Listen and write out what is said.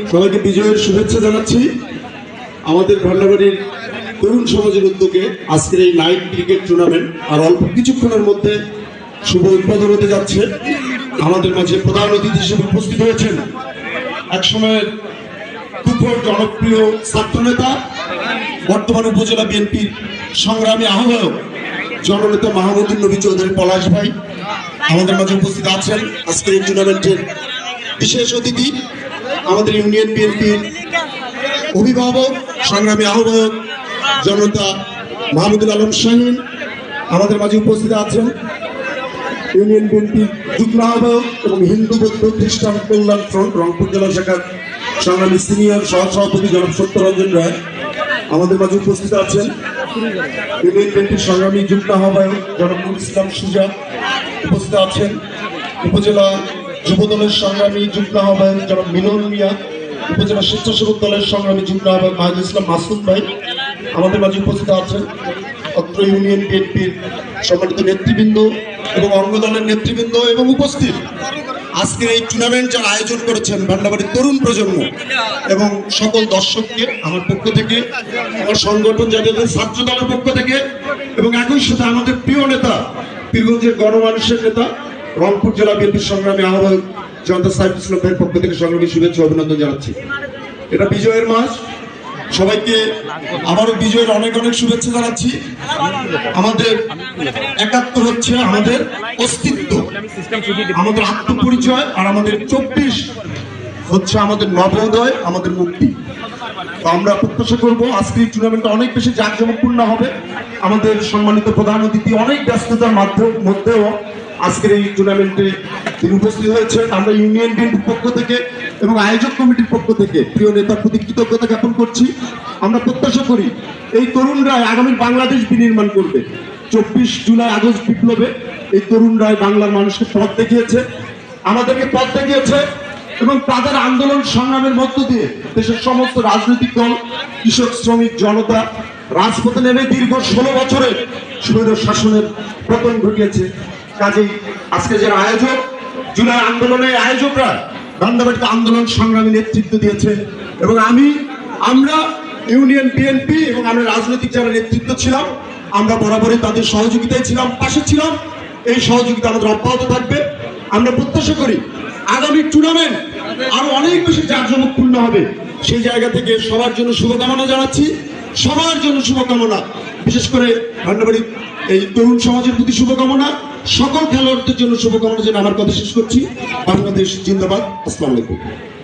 সবাইকে বিজয়ের শুভেচ্ছা জানাচ্ছি। আমাদের ভান্ডাবাড়ির তরুণ সমাজের উদ্যোগে আজকের এই নাইট ক্রিকেট টুর্নামেন্ট আর অল্প কিছুক্ষণের মধ্যে শুভ উদ্বোধন হতে যাচ্ছে। আমাদের মাঝে প্রধান অতিথি হিসেবে উপস্থিত হয়েছেন একসময়ের তুখোর জনপ্রিয় ছাত্রনেতা, বর্তমান উপজেলা বিএনপির সংগ্রামী আহ্বায়ক, জননেতা মাহমুদুল নবী চৌধুরী পলাশ ভাই। আমাদের মাঝে উপস্থিত আছেন আজকের এই টুর্নামেন্টের বিশেষ অতিথি। আমাদের ইউনিয়ন বিএনপির অভিভাবক, সংগ্রামী আহ্বায়ক জনতা মাহমুদুল আলম শাহিন আমাদের মাঝে উপস্থিত আছেন। ইউনিয়ন বিএনপির যুগ্ম আহ্বায়ক এবং হিন্দু বৌদ্ধ খ্রিস্টান কল্যাণ ফ্রন্ট, রংপুর জেলা শাখার সংগ্রামী সিনিয়র সহ সহসভাপতি জনাব সত্যরঞ্জন রায় আমাদের মাঝে উপস্থিত আছেন। ইউনিয়ন বিএনপির সংগ্রামী যুগ্ম আহ্বায়ক নুর ইসলাম সুজা উপস্থিত আছেন। উপজেলা যুব দলের সংগ্রামী যুগ্ম আহ্বায়ক জনাব মিলন মিয়া, উপজেলা স্বেচ্ছাসেবক দলের সংগ্রামী যুগ্ম আহ্বায়ক মাহিদুল ইসলাম মাসুদ ভাই আমাদের মাঝে উপস্থিত আছেন। অত্র ইউনিয়ন বিএনপির সম্মানিত নেতৃবৃন্দ এবং অঙ্গ দলের নেতৃবৃন্দ এবং উপস্থিত আজকের এই টুর্নামেন্ট যারা আয়োজন করেছেন ভান্ডাবাড়ির তরুণ প্রজন্ম এবং সকল দর্শককে আমার পক্ষ থেকে, আমার সংগঠন যাদের ছাত্র দলের পক্ষ থেকে এবং একই সাথে আমাদের প্রিয় নেতা, পীরগঞ্জের গণমানুষের নেতা রংপুর জেলা বিএনপির সংগ্রামী আহ্বায়ক জনতা সাহেব ইসলাম ভাইয়ের পক্ষ থেকে সংগ্রামী শুভেচ্ছা অভিনন্দন জানাচ্ছি। এটা বিজয়ের মাস। সবাইকে আবারও বিজয়ের অনেক অনেক শুভেচ্ছা জানাচ্ছি। আমাদের একাত্তর হচ্ছে আমাদের অস্তিত্ব, আমাদের আত্মপরিচয় আর আমাদের চব্বিশ হচ্ছে আমাদের নবোদয়, আমাদের মুক্তি। আমরা প্রত্যাশা করব আজকে এই টুর্নামেন্টটা অনেক বেশি জাঁকজমকপূর্ণ হবে। আমাদের সম্মানিত প্রধান অতিথি অনেক ব্যস্ততার মাধ্যম মধ্যেও আজকের এই টুর্নামেন্টে তিনি উপস্থিত হয়েছেন। আমরা ইউনিয়ন বিএনপির পক্ষ থেকে এবং আয়োজক কমিটির পক্ষ থেকে প্রিয় নেতার প্রতি কৃতজ্ঞতা জ্ঞাপন করছি। আমরা প্রত্যাশা করি এই তরুণরা আগামী বাংলাদেশ বিনির্মাণ করবে। চব্বিশ জুলাই আগস্ট বিপ্লবে এই তরুণরাই বাংলার মানুষকে পথ দেখিয়েছে, আমাদেরকে পথ দেখিয়েছে এবং তাদের আন্দোলন সংগ্রামের মধ্য দিয়ে দেশের সমস্ত রাজনৈতিক দল, কৃষক, শ্রমিক, জনতা রাজপথে নেমে দীর্ঘ ষোলো বছরের স্বৈর শাসনের পতন ঘটিয়েছে। কাজেই আজকে যারা আয়োজক, জুলাই আন্দোলনের আয়োজকরা, বান্দাবাড়িতে আন্দোলন সংগ্রামী নেতৃত্ব দিয়েছে। এবং আমি, আমরা ইউনিয়ন বিএনপি এবং আমরা রাজনৈতিক যারা নেতৃত্ব ছিলাম, আমরা বরাবরই তাদের সহযোগিতায় ছিলাম, পাশে ছিলাম। এই সহযোগিতা আমাদের অব্যাহত থাকবে। আমরা প্রত্যাশা করি, আগামী টুর্নামেন্ট আরও অনেক হবে। সেই জায়গা থেকে সবার জন্য শুভকামনা জানাচ্ছি। সবার জন্য শুভকামনা। বিশেষ করে ভান্ডাবাড়ির এই তরুণ সমাজের প্রতি শুভকামনা। সকল খেলোয়াড়দের জন্য শুভকামনা জন্য আমার কথা শেষ করছি। বাংলাদেশ জিন্দাবাদ। আসসালামু আলাইকুম।